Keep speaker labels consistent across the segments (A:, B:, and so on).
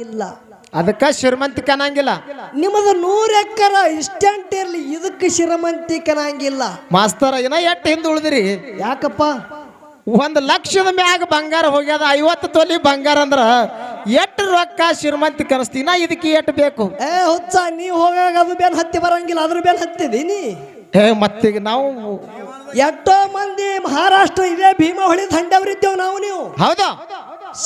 A: ಇಲ್ಲ.
B: ಅದಕ್ಕ ಶ್ರೀಮಂತಿಕೆ ಅನ್ನಂಗಿಲ್ಲ
A: ನಿಮ್ಮದು ನೂರ ಎಕ್ಕರ ಇಷ್ಟಂಟ್ ಇರ್ಲಿ ಇದಕ್ಕೆ ಶ್ರೀಮಂತಿಕನಾಗಿಲ್ಲ
B: ಮಾಸ್ತರ ಏನ ಎಟ್ಟು ಹಿಂದೆ ಉಳಿದಿರಿ?
A: ಯಾಕಪ್ಪ?
B: ಒಂದ್ ಲಕ್ಷದ ಮ್ಯಾಗ ಬಂಗಾರ ಹೋಗ್ಯದ ಐವತ್ತು ತೊಲಿ ಬಂಗಾರ ಅಂದ್ರ ಎಟ್ಟು ರೊಕ್ಕ ಶ್ರೀಮಂತಿ ಕನಸ್ತೀನ ಇದಕ್ಕೆ ಎಟ್ಟು ಬೇಕು?
A: ಏ ಹುಚ್ಚ ನೀ ಹೋಗಾಗ ಅದು ಬೇನ್ ಹತ್ತಿ ಬರಂಗಿಲ್ಲ ಅದ್ರ ಬೇನ್ ಹತ್ತಿದೀನಿ
B: ಏ ಮತ್ತೀಗ ನಾವು
A: ಎಷ್ಟೋ ಮಂದಿ ಮಹಾರಾಷ್ಟ್ರ ಇದೇ ಭೀಮಾ ಹೊಳಿ ದಂಡವರಿದ್ದೇವ್ ನಾವು ನೀವು.
B: ಹೌದಾ?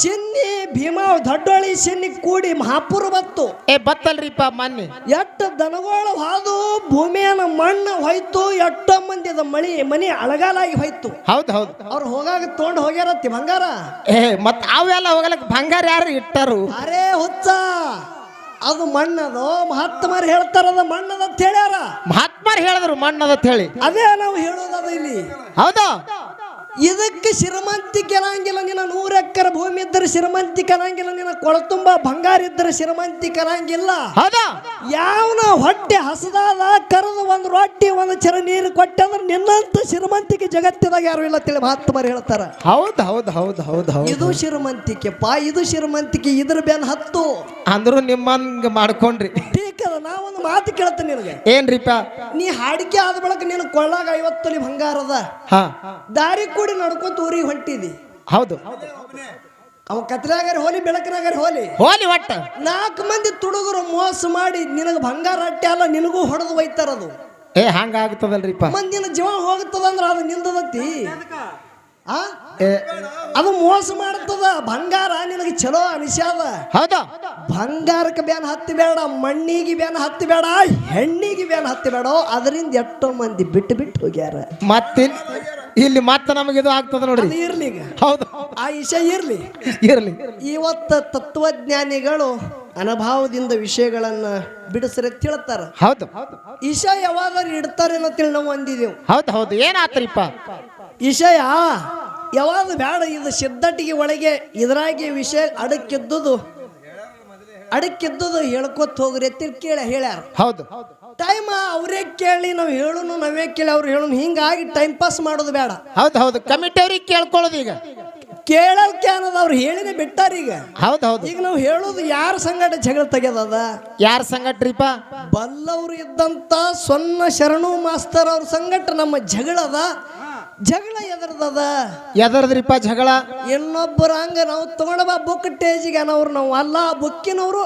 A: ಸಿನ್ನಿ ಭೀಮ ದಡ್ಡೊಳಿ ಸಿನ್ನಿ ಕೂಡಿ ಮಹಾಪುರ ಬತ್ತು.
B: ಏ ಬತ್ತಲ್ರಿಪ್ಪ ಮೊನ್ನೆ.
A: ಎಷ್ಟು ದನಗೋಳ ಹಾದು ಭೂಮಿಯನ್ನ ಮಣ್ಣು ಹೋಯ್ತು ಎಟ್ಟ ಮಂದಿದ ಮಳಿ ಮನಿ ಅಳಗಾಲಾಗಿ ಹೋಯ್ತು.
B: ಹೌದ್ ಹೌದು.
A: ಅವ್ರು ಹೋಗಾಗ ತೊಗೊಂಡು ಹೋಗ್ಯಾರತ್ತಿ ಬಂಗಾರ?
B: ಏ ಮತ್ ಅವೆಲ್ಲ ಹೋಗಲಕ್ ಬಂಗಾರ ಯಾರು ಇಟ್ಟರು?
A: ಅರೇ ಹುಚ್ಚ ಅದು ಮಣ್ಣದು ಮಹಾತ್ಮರು ಅದು ಮಣ್ಣದ ಅಂತ ಹೇಳ್ಯಾರ.
B: ಮಹಾತ್ಮರು ಹೇಳಿದ್ರು ಮಣ್ಣದತ್ ಹೇಳಿ.
A: ಅದೇ ನಾವು ಹೇಳೋದದ ಇಲ್ಲಿ.
B: ಹೌದಾ?
A: ಇದಕ್ಕೆ ಶ್ರೀಮಂತಿಕೆ ಅನ್ನಂಗಿಲ್ಲ ನಿನ್ನ ನೂರ ಎಕರೆ ಭೂಮಿ ಇದ್ದರೆ ಶ್ರೀಮಂತಿಕೆ ಅನ್ನಂಗಿಲ್ಲ ನಿನ್ನ ಕೊಳತುಂಬ ಬಂಗಾರ ಇದ್ದರೆ ಶ್ರೀಮಂತಿಕೆ ಅನ್ನಂಗಿಲ್ಲ ಯಾವನ ಹೊಟ್ಟೆ ಹಸದಾದ ಕರೆದು ಒಂದು ರೊಟ್ಟಿ ಒಂದು ಚರ ನೀರು ಕೊಟ್ಟೆ ಅಂದ್ರೆ ನಿನ್ನಂತ ಶ್ರೀಮಂತಿಕೆ ಜಗತ್ತಿದಾಗ ಯಾರು ಇಲ್ಲ ತಿಳಿ ಮಹಾತ್ಮರು ಹೇಳ್ತಾರ.
B: ಹೌದ್ ಹೌದ್ ಹೌದ್ ಹೌದ್ ಹೌದ್.
A: ಇದು ಶ್ರೀಮಂತಿಕೆಪ್ಪ ಇದು ಶ್ರೀಮಂತಿಕೆ ಇದ್ರ ಬೆನ್ ಹತ್ತು.
B: ಅಂದ್ರು ನಿಮ್ಮಂಗ ಮಾಡ್ಕೊಂಡ್ರಿ.
A: ಟೀಕ್ ಅದ ನಾ ಒಂದು ಮಾತು ಕೇಳ್ತೇನೆ ನಿನಗೆ.
B: ಏನ್ರಿಪ್ಪ?
A: ನೀ ಹಾಡಿಕೆ ಆದ ಬಳಕ ನೀನು ಕೊಳ್ಳಾಗ ಐವತ್ತಲಿ ಬಂಗಾರದ
B: ಹಾ.
A: ದಾರಿ ಕೂಡಿ ನಡ್ಕೊಂತ ಊರಿಗೆ ಹೊಂಟಿದಿ.
B: ಹೌದು.
A: ಅವ ಕತ್ಲಾಗಾರ ಹೋಲಿ ಬೆಳಕನಾಗಾರ ಹೋಲಿ.
B: ಹೋಲಿ ಒಟ್ಟ.
A: ನಾಲ್ಕು ಮಂದಿ ತುಡುಗರು ಮೋಸ ಮಾಡಿ ನಿನಗೆ ಬಂಗಾರ ಅಟ್ಟೆ ಅಲ್ಲ ನಿನಗೂ ಹೊಡೆದು ಒಯ್ತಾರದು
B: ಏ ಹಂಗ ಆಗ್ತದಲ್ರಿಪ್ಪ.
A: ಮಂದಿನ ಜೀವ ಹೋಗ್ತದ ಅಂದ್ರೆ ಅದು ನಿಲ್ದದತ್ತಿ. ಆ?
B: ಏ
A: ಅದು ಮೋಸ ಮಾಡ್ತದ ಬಂಗಾರ ನಿನಗೆ ಚಲೋ ಅನಿಸ್ಯಾದ.
B: ಹೌದಾ.
A: ಬಂಗಾರಕ್ಕೆ ಬ್ಯಾನ್ ಹತ್ತಿ ಬೇಡ ಮಣ್ಣಿಗೆ ಬ್ಯಾನ್ ಹತ್ತಿ ಬೇಡ ಹೆಣ್ಣಿಗೆ ಬ್ಯಾನ್ ಹತ್ತಿ ಬೇಡ ಅದರಿಂದ ಎಷ್ಟೋ ಮಂದಿ ಬಿಟ್ಟು ಬಿಟ್ಟು ಹೋಗ್ಯಾರ.
B: ಮತ್ತೆ ಇಲ್ಲಿ ಮತ್ತೆ ನಮಗಿದು ಆಗ್ತದ ನೋಡ್ರಿ.
A: ಅದು ಇರ್ಲಿ ಈಗ.
B: ಹೌದು.
A: ಆ ವಿಷಯ ಇರ್ಲಿ.
B: ಇರ್ಲಿ.
A: ಇವತ್ತ ತತ್ವಜ್ಞಾನಿಗಳು ಅನುಭವದಿಂದ ವಿಷಯಗಳನ್ನ ಬಿಡಿಸ್ರೆ ತಿಳ್ತಾರ.
B: ಹೌದು.
A: ಇಷ ಯಾವಾಗ ಇಡ್ತಾರೆ ತಿಳಿ ನಾವು ಅಂದಿದೆವು.
B: ಹೌದು ಹೌದು. ಏನಾತ್ರಿಪ್ಪ
A: ವಿಷಯ ಯಾವಾಗ ಬೇಡ ಇದು ಸಿದ್ಧಟಿಗೆ ಒಳಗೆ ಇದ್ರಾಗೆ ವಿಷಯ ಅಡಕ್ಕಿದ್ದುದು ಅಡಕ್ಕಿದ್ದುದು ಹೇಳ್ಕೊತ ಹೋಗ್ರಿ ತಿರ್ ಕೇಳ ಹೇಳ್ಯಾರ.
B: ಹೌದು.
A: ಟೈಮ್ ಅವರೇ ಕೇಳಿ ನಾವು ಹೇಳುನು ನಾವೇ ಕೇಳಿ ಅವ್ರು ಹೇಳುನು ಹಿಂಗಾಗಿ ಟೈಮ್ ಪಾಸ್ ಮಾಡೋದು ಬೇಡ.
B: ಹೌದು ಹೌದು. ಕಮಿಟಿಯವ್ರಿಗೆ ಕೇಳ್ಕೊಳ್ಳೋದು ಈಗ.
A: ಕೇಳಲ್ಕೆ ಅನ್ನೋದು ಅವ್ರು ಹೇಳಿನೇ ಬಿಟ್ಟಾರ ಈಗ.
B: ಹೌದು ಹೌದು.
A: ಈಗ ನಾವು ಹೇಳೋದು ಯಾರ ಸಂಗಟ ಜಗಳ ತೆಗೆದದ
B: ಯಾರ ಸಂಗಟ್ರಿಪ್ಪ
A: ಬಲ್ಲವ್ರು ಇದ್ದಂತ ಸೊನ್ನ ಶರಣು ಮಾಸ್ತರ್ ಅವ್ರ ಸಂಗಟ ನಮ್ಮ ಜಗಳದ ಜಗಳ ಎದರ್ದದ?
B: ಎದರ್ದ್ರಿಪ್ಪ ಜಗಳ?
A: ಇನ್ನೊಬ್ಬರ ಹಂಗ ನಾವು ತಗೊಂಡ ಬಾ ಬುಕ್ ಟೇಜಿಗೆ ಅನ್ನೋರು ನಾವು ಅಲ್ಲ ಬುಕ್ಕಿನವರು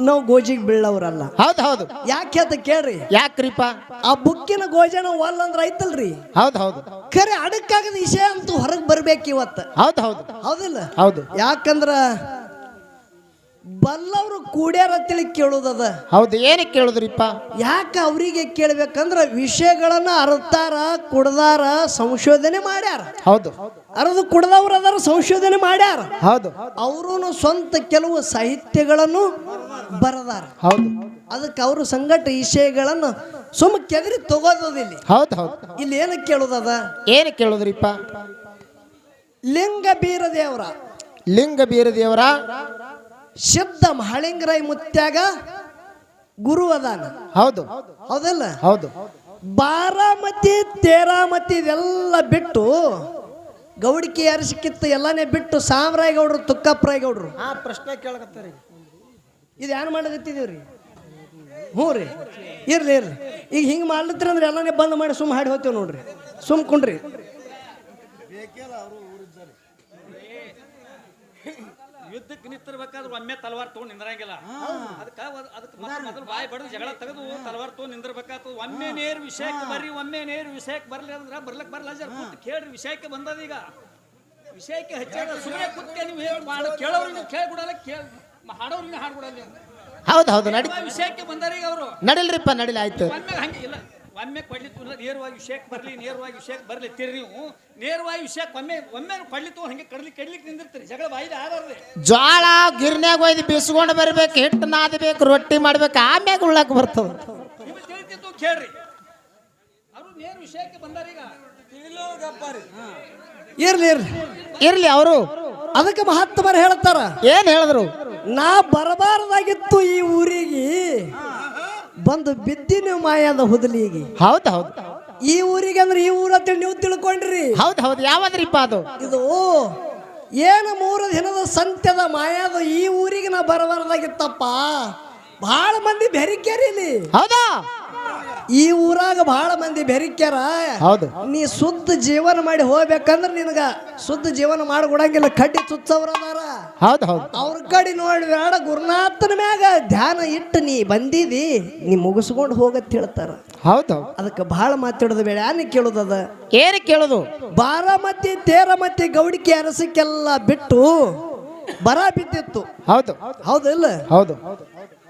A: ನಾವು ಗೋಜಿಗೆ ಬೀಳವ್ರಲ್ಲ.
B: ಹೌದು ಹೌದು.
A: ಯಾಕೆ ಅಂತ ಕೇಳ್ರಿ?
B: ಯಾಕ್ರಿಪ್ಪ?
A: ಆ ಬುಕ್ಕಿನ ಗೋಜ ನಾವು ಅಲ್ಲ ಅಂದ್ರೆ ಐತಲ್ರಿ
B: ಹೌದು ಹೌದು.
A: ಖರೆ ಅಡಕ್ಕಾಗದ ವಿಷಯ ಅಂತೂ ಹೊರಗೆ ಬರ್ಬೇಕು ಇವತ್ತು.
B: ಹೌದು ಹೌದು.
A: ಹೌದಿಲ್ಲ?
B: ಹೌದು.
A: ಯಾಕಂದ್ರ ಬಲ್ಲವರು ಕೂಡ್ಯಾರ ಅಂತೇಳಿ ಕೇಳೋದದ
B: ಹೌದು ಏನಕ್ಕೆ ಕೇಳುದ್ರಿಪ್ಪ?
A: ಯಾಕೆ ಅವರಿಗೆ ಕೇಳ್ಬೇಕಂದ್ರ ವಿಷಯಗಳನ್ನ ಅರ್ತಾರ ಕುಡ್ದಾರ ಸಂಶೋಧನೆ ಮಾಡ್ಯಾರ.
B: ಹೌದು.
A: ಅರದು ಕುಡ್ದವ್ರು ಅದರ ಸಂಶೋಧನೆ ಮಾಡ್ಯಾರ.
B: ಹೌದು.
A: ಅವರು ಸ್ವಂತ ಕೆಲವು ಸಾಹಿತ್ಯಗಳನ್ನು ಬರದಾರ.
B: ಹೌದು.
A: ಅದಕ್ಕೆ ಅವರು ಸಂಘಟ ವಿಷಯಗಳನ್ನು ಸುಮ್ಮ ಕೆದರಿ ತಗೋದಿಲ್ಲ
B: ಹೌದು ಹೌದು.
A: ಇಲ್ಲಿ ಏನಕ್ಕೆ ಕೇಳುದದ
B: ಏನು ಕೇಳುದ್ರಿಪ್ಪ?
A: ಲಿಂಗ ಬೀರದೇವರ.
B: ಲಿಂಗ ಬೀರದೇವರ?
A: ಶಬ್ದ ಮಹಳಿಂಗರಾಯ ಮುತ್ಯಾಗ ಗುರು ಅದಾನ.
B: ಹೌದು.
A: ಹೌದಲ್ಲ?
B: ಹೌದು.
A: ಬಾರಾಮತಿ ತೇರಾಮತಿ ಇದೆಲ್ಲ ಬಿಟ್ಟು ಗೌಡಿಕೆ ಅರಸಿಕಿತ್ತು ಎಲ್ಲಾನೇ ಬಿಟ್ಟು ಸಾಮರಾಯ ಗೌಡ್ರು ತುಕ್ಕಪ್ಪರಾಯ ಗೌಡ್ರು
B: ಆ ಪ್ರಶ್ನೆ ಕೇಳಕತ್ತಾರಿ.
A: ಇದು ಏನು ಮಾಡಕತ್ತಿದೀವ್ರಿ ಹ್ಞೂ ರೀ. ಇರ್ಲಿ ಇರ್ಲಿ. ಈಗ ಹಿಂಗೆ ಮಾಡ್ಲತ್ತೀರಿ ಅಂದ್ರೆ ಎಲ್ಲಾನೇ ಬಂದ್ ಮಾಡಿ ಸುಮ್ಮ ಹಾಡಿ ಹೋಗ್ತೇವೆ ನೋಡ್ರಿ. ಸುಮ್ ಕುಂಡ್ರಿ.
C: ಯುದ್ಧಕ್ಕೆ ನಿಂತಿರ್ಬೇಕಾದ್ರೆ ಒಮ್ಮೆ ತಲವಾರ್ ತಗೊಂಡ್ ನಿಂದ್ರಂಗಿಲ್ಲ. ಅದಕ್ಕ ಅದಕ್ಕೆ ಮತ್ತೆ ಮೊದಲು ಬಾಯಿ ಬಡದು ಜಗಳ ತೆಗೆದು ತಲವಾರ್ ತಗೊಂಡ್ ನಿಂದಿರ್ಬೇಕಾಗ್ತದೆ ಒಮ್ಮೆ ನೇರು ವಿಷಯಕ್ಕೆ ಬರ್ರಿ ಒಮ್ಮೆ ನೇರು ವಿಷಯಕ್ಕೆ ಬರ್ಲಿ ಅಂದ್ರೆ ಬರ್ಲಕ್ ಬರಲ್ಲ ಜರ ಕೂತ್ ಕೇಳ್ರಿ ವಿಷಯಕ್ಕೆ ಬಂದದ ಈಗ. ವಿಷಯಕ್ಕೆ ಹೆಚ್ಚಾದ ಸುಮ್ಮನೆ ಕೂತ್ಕೆ ನೀವು ಹೇಳಿ ಮಾಡ ಕೇಳೋರಿಗೆ ಕೇಳ್ಬಿಡಲ್ಲ ಕೇಳ್ ಹಾಡೋರಿಗೆ ಹಾಡ್ಬಿಡಲ್ಲ ನೀವು.
B: ಹೌದು ಹೌದು ನಡಿ
C: ವಿಷಯಕ್ಕೆ ಬಂದಾರೀಗ ಅವರು.
B: ನಡಿಲ್ರಿಪ್ಪ ನಡಿಲ್ಲ ಆಯ್ತು.
C: ಒಮ್ಮೆ ಹಂಗಿಲ್ಲ ಇಲ್ಲ. ಒಮ್ಮೆ ಕೊಡ್ಲಿತ್ತು ಅಂದ್ರೆ ನೇರವಾಗಿ ವಿಷಯಕ್ಕೆ ಬರಲಿ ನೇರವಾಗಿ ವಿಷಯಕ್ಕೆ ಬರಲಿ. ತಿರ್ರಿ ನೀವು. ನೇರವಾಗಿ ವಿಷಯಕ್ಕೆ ಒಮ್ಮೆ ಒಮ್ಮೆ ಕೊಡ್ಲಿತ್ತು ಹಂಗೆ ಕಡ್ಲಿ ಕೆಡ್ಲಿಕ್ಕೆ ನಿಂದಿರ್ತೀರಿ. ಜಗಳ ಬಾಯಿದ ಆರಾರ್ರಿ
B: ಜ್ವಾಳ ಗಿರ್ನ್ಯಾಗ ಒಯ್ದು ಬಿಸ್ಕೊಂಡು ಬರ್ಬೇಕು ಹಿಟ್ಟು ನಾದಬೇಕು ರೊಟ್ಟಿ ಮಾಡ್ಬೇಕು ಆಮ್ಯಾಗ ಉಳ್ಳಾಕ ಬರ್ತದ.
C: ನಿಮಗೆ ತಿಳಿತಿತ್ತು ಕೇಳ್ರಿ. ಅವರು ನೇರ ವಿಷಯಕ್ಕೆ ಬಂದಾರ ಈಗ.
A: ಇರ್ಲಿ ಇರ್ಲಿ.
B: ಇರ್ಲಿ ಅವರು.
A: ಅದಕ್ಕೆ ಮಹಾತ್ಮರು ಹೇಳ್ತಾರ.
B: ಏನ್ ಹೇಳಿದ್ರು?
A: ನಾ ಬರಬಾರದಾಗಿತ್ತು ಈ ಊರಿಗೆ. ಬಂದು ಬಿದ್ದಿ ನೀವು ಮಾಯಾದ ಹುದಲಿಗೆ.
B: ಹೌದು ಹೌದು.
A: ಈ ಊರಿಗೆ ಅಂದ್ರೆ ಈ ಊರ ಅಂತೇಳಿ ನೀವು ತಿಳ್ಕೊಂಡ್ರಿ.
B: ಹೌದು ಹೌದು. ಯಾವ್ರಿಪ್ಪ ಅದು.
A: ಇದು ಏನು ಮೂರು ದಿನದ ಸಂತ್ಯದ ಮಾಯಾದ ಈ ಊರಿಗೆ ನಾ ಬರಬಾರ್ದಾಗಿತ್ತಪ್ಪ. ಬಹಳ ಮಂದಿ ಬೆರಿಕೇರಿ ಇಲ್ಲಿ.
B: ಹೌದಾ?
A: ಈ ಊರಾಗ ಬಹಳ ಮಂದಿ ಬೆರಿಕ್ಯಾರ.
B: ಹೌದು.
A: ನೀ ಶುದ್ಧ ಜೀವನ ಮಾಡಿ ಹೋಗ್ಬೇಕಂದ್ರೆ ನಿನಗ ಶುದ್ಧ ಜೀವನ ಮಾಡಿ ಕೊಡಂಗಿಲ್ಲ ಕಡ್ಡಿ ತುಚ್ಚವ್ರ ಅದಾರ.
B: ಹೌದು ಹೌದು.
A: ಅವ್ರ ಕಡೆ ನೋಡಿ ಬೇಡ ಗುರುನಾಥನ ಮ್ಯಾಗ ಧ್ಯಾನ ಇಟ್ಟು ನೀ ಬಂದಿದಿ ನೀ ಮುಗಿಸ್ಕೊಂಡು ಹೋಗತ್ ಹೇಳ್ತಾರ.
B: ಹೌದು ಹೌದು.
A: ಅದಕ್ಕೆ ಬಹಳ ಮಾತಾಡೋದು ಬೇಡ. ಯಾನಿ ಕೇಳೋದದ
B: ಏನು ಕೇಳೋದು?
A: ಬಾರಾಮತಿ ತೇರಮತಿ ಗೌಡಿಕೆ ಅರಸಕ್ಕೆಲ್ಲ ಬಿಟ್ಟು ಬರ ಬಿದ್ದಿತ್ತು.
B: ಹೌದು.
A: ಹೌದಿಲ್ಲ
B: ಹೌದು.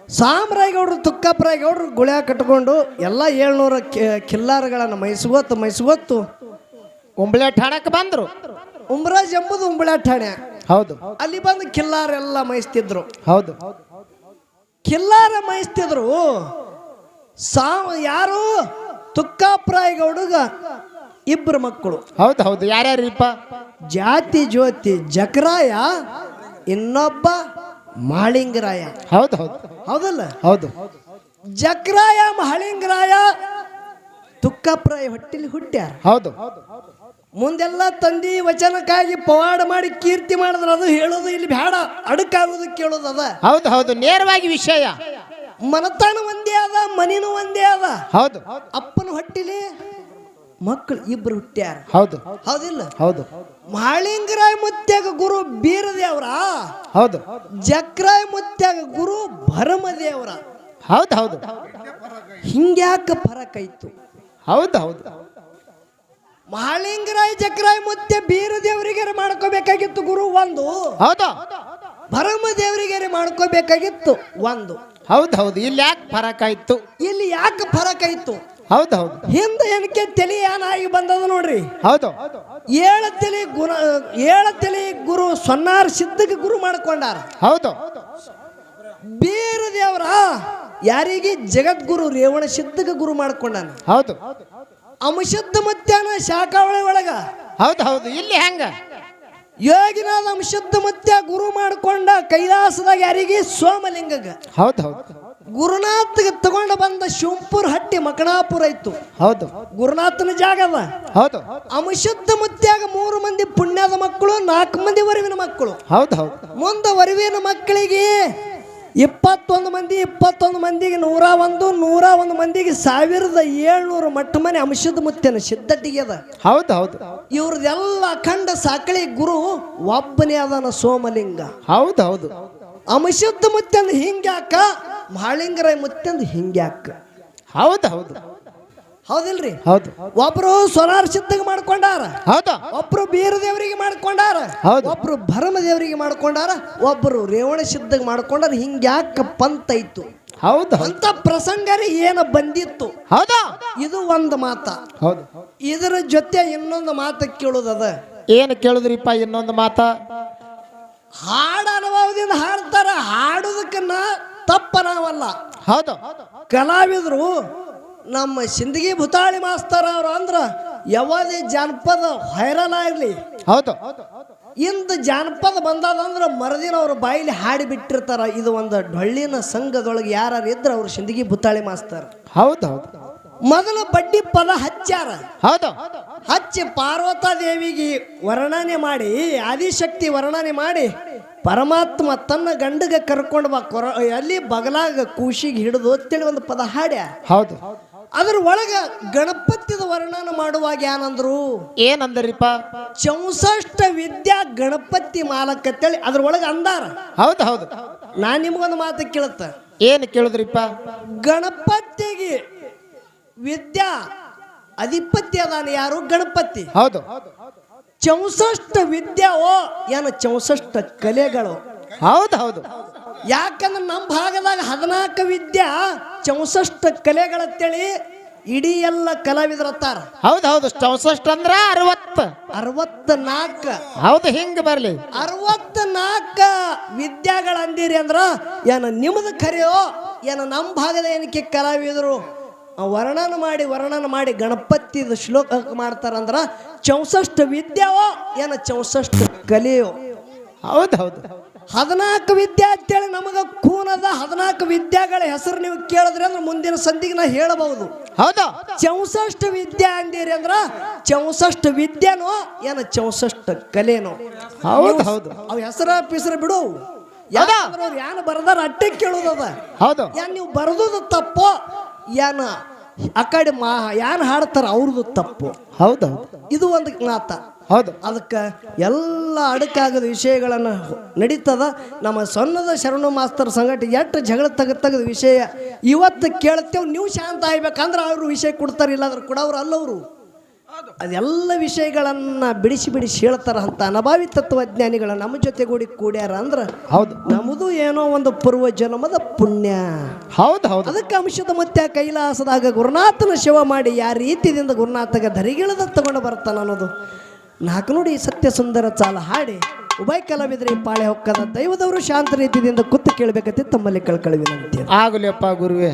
A: ಸಾಮರಾಯಗೌಡರು ತುಕ್ಕಪ್ಪರಾಯಗೌಡರು ಗುಳ್ಯಾ ಕಟ್ಕೊಂಡು ಎಲ್ಲ ಏಳ್ನೂರ ಕಿಲ್ಲಾರಗಳನ್ನು ಮೈಸುಗೊತ್ತು ಮೈಸುಗೊತ್ತು
B: ಉಂಬಳೆ ಠಾಣಕ್ಕೆ ಬಂದರು.
A: ಉಮ್ರಾಜ್ ಎಂಬುದು ಉಂಬಳ ಠಾಣೆ.
B: ಹೌದು.
A: ಅಲ್ಲಿ ಬಂದು ಕಿಲ್ಲಾರೆಲ್ಲ ಮೈಸ್ತಿದ್ರು
B: ಹೌದು.
A: ಕಿಲ್ಲಾರ ಮೈಸ್ತಿದ್ರು ಸಾವ ಯಾರು? ತುಕ್ಕಾಪ್ರಾಯಗೌಡಗ ಇಬ್ಬರು ಮಕ್ಕಳು.
B: ಹೌದು ಹೌದು. ಯಾರ್ಯಾರಿಪ್ಪ
A: ಜಾತಿ ಜ್ಯೋತಿ ಜಕರಾಯ ಇನ್ನೊಬ್ಬ ಮಾಳಿಂಗರಾಯ.
B: ಹೌದು ಹೌದು.
A: ಹೌದಲ್ಲ?
B: ಹೌದು.
A: ಜಕ್ರಾಯ ಮಹಳಿಂಗರಾಯ ತುಕ್ಕಪ್ರಾಯ ಹೊಟ್ಟಿಲಿ ಹುಟ್ಟ್ಯಾರ.
B: ಹೌದು.
A: ಮುಂದೆಲ್ಲ ತಂದಿ ವಚನಕ್ಕಾಗಿ ಪವಾಡ ಮಾಡಿ ಕೀರ್ತಿ ಮಾಡಿದ್ರೆ ಅದು ಹೇಳೋದು ಇಲ್ಲಿ ಬೇಡ ಅಡಕಾಗೋದು ಕೇಳೋದು ಅದ.
B: ಹೌದು ಹೌದು ನೇರವಾಗಿ ವಿಷಯ.
A: ಮನತನ ಒಂದೇ ಅದ ಮನಿನೂ ಒಂದೇ ಅದ.
B: ಹೌದು.
A: ಅಪ್ಪನ ಹೊಟ್ಟಿಲಿ ಮಕ್ಕಳು ಇಬ್ರು ಹುಟ್ಟ್ಯಾರ.
B: ಹೌದು.
A: ಹೌದಿಲ್ಲ?
B: ಹೌದು.
A: ಮಾಳಿಂಗರಾಯ ಮುತ್ಯಾಗ ಗುರು ಬೀರದೇವ್ರ.
B: ಹೌದು.
A: ಜಕ್ರಾಯ ಮುತ್ಯಾಗ ಗುರು ಭರಮದೇವ್ರ.
B: ಹೌದು ಹೌದು.
A: ಹಿಂಗ್ಯಾಕ ಫರಕ್ ಐತು
B: ಹೌದು ಹೌದು.
A: ಮಹಾಲಿಂಗರಾಯ್ ಚಕ್ರಾಯ್ ಮತ್ತೆ ಮುತ್ಯ ಬೀರದೇವರಿಗೆ ಮಾಡ್ಕೋಬೇಕಾಗಿತ್ತು ಗುರು ಒಂದು.
B: ಹೌದು.
A: ಭರಮ ದೇವರಿಗೆ ಮಾಡ್ಕೋಬೇಕಾಗಿತ್ತು ಒಂದು.
B: ಹೌದು ಹೌದು. ಇಲ್ಲಿ ಯಾಕೆ ಫರಕ್ ಆಯ್ತು
A: ಇಲ್ಲಿ ಯಾಕೆ ಫರಕ್ ಆಯ್ತು
B: ಹೌದು ಹೌದು.
A: ಹಿಂದೆ ಏನಕ್ಕೆ ತಲೆ ಏನಾಗಿ ಬಂದದ ನೋಡ್ರಿ?
B: ಹೌದು.
A: ಏಳು ತಲೆ ಗುಣ ಏಳು ತಲೆ ಗುರು ಸೊನ್ನಾರ್ ಸಿದ್ಧಕ್ಕೆ ಗುರು ಮಾಡ್ಕೊಂಡಾರ.
B: ಹೌದು.
A: ಬೀರದೇವ್ರ ಯಾರಿಗೆ ಜಗದ್ಗುರು ರೇವಣ ಸಿದ್ಧಕ್ಕೆ ಗುರು ಮಾಡ್ಕೊಂಡಾನ?
B: ಹೌದು.
A: ಅಂಶದ್ದ ಮಧ್ಯಾಹ್ನ ಶಾಖಾವಳಿ ಒಳಗ?
B: ಹೌದು ಹೌದು. ಇಲ್ಲಿ ಹೆಂಗ?
A: ಯೋಗಿನಾದ ಅಂಶದ್ದ ಮಧ್ಯ ಗುರು ಮಾಡ್ಕೊಂಡ ಕೈಲಾಸದಾಗ ಯಾರಿಗೆ? ಸೋಮಲಿಂಗಗ.
B: ಹೌದು ಹೌದು.
A: ಗುರುನಾಥ್ಗೆ ತಗೊಂಡ ಬಂದ ಶಿವಂಪುರ ಹಟ್ಟಿ ಮಕಣಾಪುರ ಇತ್ತು.
B: ಹೌದು.
A: ಗುರುನಾಥನ ಜಾಗ ಅದ.
B: ಹೌದು.
A: ಅಂಶದ್ದ ಮುತ್ಯಾಗ ಮೂರು ಮಂದಿ ಪುಣ್ಯದ ಮಕ್ಕಳು ನಾಲ್ಕು ಮಂದಿ ವರವಿನ ಮಕ್ಕಳು.
B: ಹೌದು ಹೌದು.
A: ಮುಂದೆ ವರವಿನ ಮಕ್ಕಳಿಗೆ ಇಪ್ಪತ್ತೊಂದು ಮಂದಿ ಇಪ್ಪತ್ತೊಂದು ಮಂದಿಗೆ ನೂರ ಒಂದು ನೂರ ಒಂದು ಮಂದಿಗೆ ಸಾವಿರದ ಏಳ್ನೂರು ಮಟ್ಟ ಮನೆ ಅಂಶದ ಮುತ್ತೇನ ಸಿದ್ಧಟ್ಟಿಗೆ ಅದ.
B: ಹೌದು ಹೌದು.
A: ಇವ್ರದೆಲ್ಲ ಅಖಂಡ ಸಾಕಳಿ ಗುರು ಒಬ್ಬನೇ ಅದನ ಸೋಮಲಿಂಗ.
B: ಹೌದು ಹೌದು.
A: ಅಂಶದ ಮುತ್ತಂದು ಹಿಂಗ್ಯಾಕ ಮಹಾಳಿಂಗರಾಯ ಮುತ್ತಂದು ಹಿಂಗ್ಯಾಕ.
B: ಹೌದು ಹೌದು.
A: ಹೌದಿಲ್ರಿ?
B: ಹೌದು.
A: ಒಬ್ರು ಸೋಲಾರ್ ಸಿದ್ಧಗ್ ಮಾಡ್ಕೊಂಡಾರ
B: ಹೌದು.
A: ಒಬ್ರು ಬೀರದೇವರಿಗೆ ಮಾಡ್ಕೊಂಡಾರ
B: ಹೌದು.
A: ಒಬ್ರು ಭರಮದೇವರಿಗೆ ಮಾಡ್ಕೊಂಡಾರ ಒಬ್ರು ರೇವಣ ಸಿದ್ಧಗ್ ಮಾಡ್ಕೊಂಡಾರ ಹಿಂಗ್ಯಾಕ ಪಂತ ಇತ್ತು
B: ಹೌದು. ಹೌದು
A: ಅಂತ ಪ್ರಸಂಗರಿ ಏನ ಬಂದಿತ್ತು.
B: ಹೌದು.
A: ಇದು ಒಂದು ಮಾತ.
B: ಹೌದು.
A: ಇದರ ಜೊತೆ ಇನ್ನೊಂದು ಮಾತು ಕೇಳೋದದ
B: ಏನು ಕೇಳಿದ್ರಿಪ್ಪ ಇನ್ನೊಂದು ಮಾತ?
A: ಹಾಡ ಅನುಭವದಿಂದ ಹಾಡ್ತಾರ ಹಾಡುದಕ್ಕನ್ನ ತಪ್ಪ ನಾವಲ್ಲ
B: ಹೌದು.
A: ಕಲಾವಿದರು ನಮ್ಮ ಸಿಂದಗಿ ಭೂತಾಳಿ ಮಾಸ್ತರ ಅವ್ರು ಅಂದ್ರ ಯಾವದೇ ಜಾನಪದ ವೈರಲ್ ಆಗಲಿ.
B: ಹೌದು.
A: ಇಂದ ಜಾನಪದ ಬಂದದಂದ್ರ ಮರದಿನ ಅವ್ರ ಬಾಯಿಲಿ ಹಾಡಿ ಬಿಟ್ಟಿರ್ತಾರ. ಇದು ಒಂದು ಡೊಳ್ಳಿನ ಸಂಘದೊಳಗೆ ಯಾರು ಇದ್ರ ಅವ್ರು ಸಿಂದಗಿ ಭೂತಾಳಿ ಮಾಸ್ತರ್.
B: ಹೌದು. ಹೌದು
A: ಮೊದಲ ಬಡ್ಡಿ ಪದ ಹಚ್ಚಾರ
B: ಹೌದು.
A: ಹಚ್ಚಿ ಪಾರ್ವತಾ ದೇವಿಗೆ ವರ್ಣನೆ ಮಾಡಿ ಆದಿಶಕ್ತಿ ವರ್ಣನೆ ಮಾಡಿ ಪರಮಾತ್ಮ ತನ್ನ ಗಂಡಗ ಕರ್ಕೊಂಡು ಬಾ ಕೊರ ಅಲ್ಲಿ ಬಗಲಾಗ ಕೂಶಿಗೆ ಹಿಡಿದು ಅಂತೇಳಿ ಒಂದು ಪದ ಹಾಡ್ಯ.
B: ಹೌದು.
A: ಅದ್ರ ಒಳಗ ಗಣಪತಿದ ವರ್ಣನ ಮಾಡುವಾಗ ಏನಂದ್ರು?
B: ಏನಂದ್ರಿಪ್ಪ?
A: ಚೌಸಷ್ಟ ವಿದ್ಯಾ ಗಣಪತಿ ಮಾಲಕ್ ಅಂತೇಳಿ ಅದ್ರ ಒಳಗೆ ಅಂದಾರ.
B: ಹೌದು ಹೌದು.
A: ನಾನ್ ನಿಮ್ಗೊಂದು ಮಾತು ಕೇಳುತ್ತ
B: ಏನು ಕೇಳಿದ್ರಿಪ್ಪ?
A: ಗಣಪತಿಗೆ ವಿದ್ಯಾ ಅಧಿಪತಿ ಅದಾನ ಯಾರು? ಗಣಪತಿ.
B: ಹೌದು.
A: ಚೌಸಷ್ಟ ಓ ಏನು ಚೌಸಷ್ಟ ಕಲೆಗಳು.
B: ಹೌದು ಹೌದು.
A: ಯಾಕಂದ್ರೆ ನಮ್ಮ ಭಾಗದಾಗ ಹದಿನಾಲ್ಕು ವಿದ್ಯಾ ಚೌಸಷ್ಟು ಕಲೆಗಳಂತೇಳಿ ಇಡೀ ಎಲ್ಲ ಕಲಾವಿದರತ್ತಾರ
B: ಹೌದು ಹೌದು ಚೌಸಷ್ಟ್ ಅಂದ್ರ ಅರವತ್ತು.
A: ಅರವತ್ತ ನಾಲ್ಕ
B: ಹೌದು ಹಿಂಗ ಬರ್ಲಿ.
A: ಅರವತ್ತ ನಾಲ್ಕ ವಿದ್ಯಾಗಳು ಅಂದಿರಿ ಅಂದ್ರ ಏನ ನಿಮ್ಮದು ಕರೆಯೋ ಏನ ನಮ್ಮ ಭಾಗದ ಏನಕ್ಕೆ ಕಲಾವಿದರು ವರ್ಣನ ಮಾಡಿ ವರ್ಣನ ಮಾಡಿ ಗಣಪತಿದ ಶ್ಲೋಕ ಮಾಡ್ತಾರಂದ್ರ ಚೌಸಷ್ಟು ವಿದ್ಯಾವೋ ಏನ ಚೌಸಷ್ಟು ಕಲೆಯೋ.
B: ಹೌದು ಹೌದು.
A: ಹದಿನಾಲ್ಕು ವಿದ್ಯೆ ಅಂತೇಳಿ ನಮಗೆ ಕೂನದ ಹದಿನಾಲ್ಕು ವಿದ್ಯೆಗಳ ಹೆಸರು ನೀವು ಕೇಳಿದ್ರೆ ಅಂದ್ರೆ ಮುಂದಿನ ಸಂದಿಗೆ ನಾ ಹೇಳಬಹುದು.
B: ಹೌದಾ?
A: ಚೌಸಷ್ಟು ವಿದ್ಯೆ ಅಂದಿರಿ ಅಂದ್ರ ಚೌಸಷ್ಟು ವಿದ್ಯೆನೋ ಏನ ಚೌಸಷ್ಟು ಕಲೆನೋ?
B: ಹೌದು ಹೌದು.
A: ಅವ್ ಹೆಸರ ಪಿಸರ ಬಿಡು. ಯಾರು ಏನು ಬರದಾರ ಅಟ್ಟೆ ಕೇಳೋದದ.
B: ಹೌದು.
A: ಏನ್ ನೀವು ಬರದುದು ತಪ್ಪೋ ಯಾನ ಆ ಕಡೆ ಮಾ ಯಾನ್ ಹಾಡ್ತಾರ ಅವ್ರದ್ದು ತಪ್ಪು.
B: ಹೌದು.
A: ಇದು ಒಂದು ಮಾತ
B: ಹೌದು.
A: ಅದಕ್ಕೆ ಎಲ್ಲ ಅಡಕಾಗದ ವಿಷಯಗಳನ್ನು ನಡೀತದ. ನಮ್ಮ ಸಣ್ಣದ ಶರಣ ಮಾಸ್ತರ್ ಸಂಘಟ ಎಷ್ಟು ಜಗಳ ತೆಗೆದು ತೆಗೆದ ವಿಷಯ. ಇವತ್ತು ಕೇಳ್ತೇವೆ ನೀವು ಶಾಂತ ಆಗ್ಬೇಕಂದ್ರೆ ಅವರು ವಿಷಯ ಕೊಡ್ತಾರೆ ಕೂಡ ಕೊಡೋರು ಅಲ್ಲವರು. ಅದೆಲ್ಲ ವಿಷಯಗಳನ್ನು ಬಿಡಿಸಿ ಬಿಡಿಸಿ ಹೇಳ್ತಾರ ಅಂತ ಅನಭಾವಿ ತತ್ವಜ್ಞಾನಿಗಳ ನಮ್ಮ ಜೊತೆಗೂಡಿ ಕೂಡ್ಯಾರ ಅಂದ್ರೆ
B: ಹೌದು.
A: ನಮ್ಮದು ಏನೋ ಒಂದು ಪೂರ್ವ ಜನ್ಮದ ಪುಣ್ಯ.
B: ಹೌದು ಹೌದು.
A: ಅದಕ್ಕೆ ಅಂಶದ ಮತ್ತೆ ಕೈಲಾಸದಾಗ ಗುರುನಾಥನ ಶಿವ ಮಾಡಿ ಯಾವ ರೀತಿಯಿಂದ ಗುರುನಾಥಗ ಧರಿಗಿಳದ ತಗೊಂಡು ಬರ್ತಾನ ಅನ್ನೋದು. ನಾಲ್ಕು ನೋಡಿ ಸತ್ಯ ಸುಂದರ ಚಾಲ ಹಾಡಿ ಉಭಯ ಕಲಾವಿದ್ರೆ ಪಾಳೆ ಹೊಕ್ಕದ ದೈವದವರು ಶಾಂತ ರೀತಿಯಿಂದ ಕುತ್ತು ಕೇಳಬೇಕಂತ ತಮ್ಮಲ್ಲಿ ಕಳ್ಕಳಿವಿನಂತೆ
B: ಆಗಲಿ ಅಪ್ಪ ಗುರುವೆ.